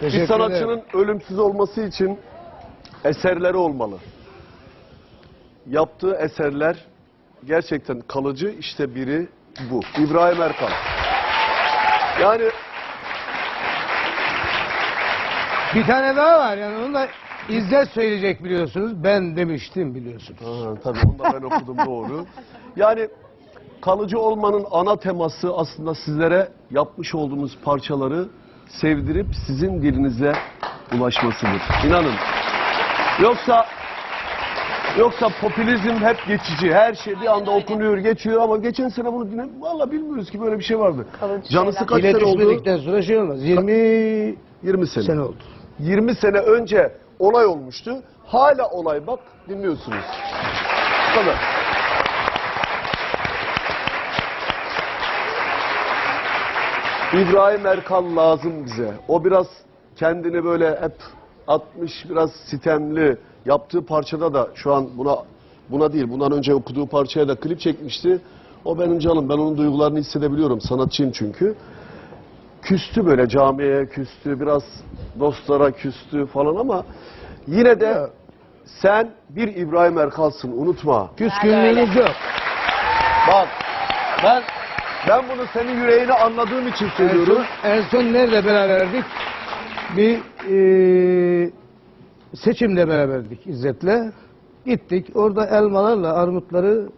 Teşekkür Bir sanatçının ederim. ölümsüz olması için eserleri olmalı. Yaptığı eserler gerçekten kalıcı. İşte biri bu. İbrahim Erkan. Yani Bir tane daha var yani onu da İzzet söyleyecek biliyorsunuz. Ben demiştim biliyorsunuz. Ha, tabii onu da ben okudum doğru. Yani kalıcı olmanın ana teması aslında sizlere yapmış olduğumuz parçaları sevdirip sizin dilinize ulaşmasıdır. İnanın. Yoksa yoksa popülizm hep geçici. Her şey bir anda okunuyor, geçiyor ama geçen sene bunu dinle valla bilmiyoruz ki böyle bir şey vardı. Kalıcı Canısı kaç sene oldu? İletişmedikten sonra şey olmaz. 20 20 sene. sene oldu. 20 sene önce olay olmuştu. Hala olay bak dinliyorsunuz. Bu İbrahim Erkal lazım bize. O biraz kendini böyle hep atmış, biraz sitemli. Yaptığı parçada da şu an buna buna değil, bundan önce okuduğu parçaya da klip çekmişti. O benim canım, ben onun duygularını hissedebiliyorum. Sanatçıyım çünkü. Küstü böyle camiye küstü, biraz dostlara küstü falan ama yine de sen bir İbrahim Erkal'sın unutma. Küskünlüğünüz yok. Bak ben ben bunu senin yüreğini anladığım için En söylüyorum. son, en son nerede beraberdik? Bir e, seçimde beraberdik İzzet'le. Gittik. Orada elmalarla armutları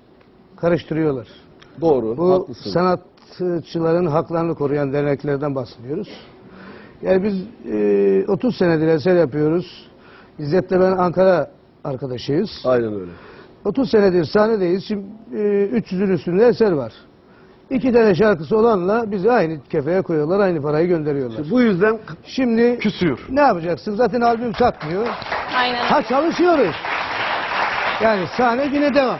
karıştırıyorlar. Doğru, Bu haklısın. sanatçıların haklarını koruyan derneklerden bahsediyoruz. Yani biz e, 30 senedir eser yapıyoruz. İzzet'le ben Ankara arkadaşıyız. Aynen öyle. 30 senedir sahnedeyiz. Şimdi e, 300'ün üstünde eser var. İki tane şarkısı olanla bizi aynı kefeye koyuyorlar, aynı parayı gönderiyorlar. Bu yüzden Şimdi küsüyor. ne yapacaksın? Zaten albüm satmıyor. Aynen. Ha çalışıyoruz. Yani sahne yine devam.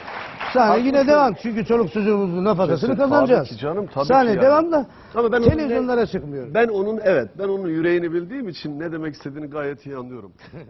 Sahne Haklısın. yine devam. Çünkü çoluk çocuğumuzun nafakasını Tabii kazanacağız. ki canım, tabii Sahne ki yani. devam da Ama ben onun televizyonlara çıkmıyoruz. Ben onun evet, ben onun yüreğini bildiğim için ne demek istediğini gayet iyi anlıyorum.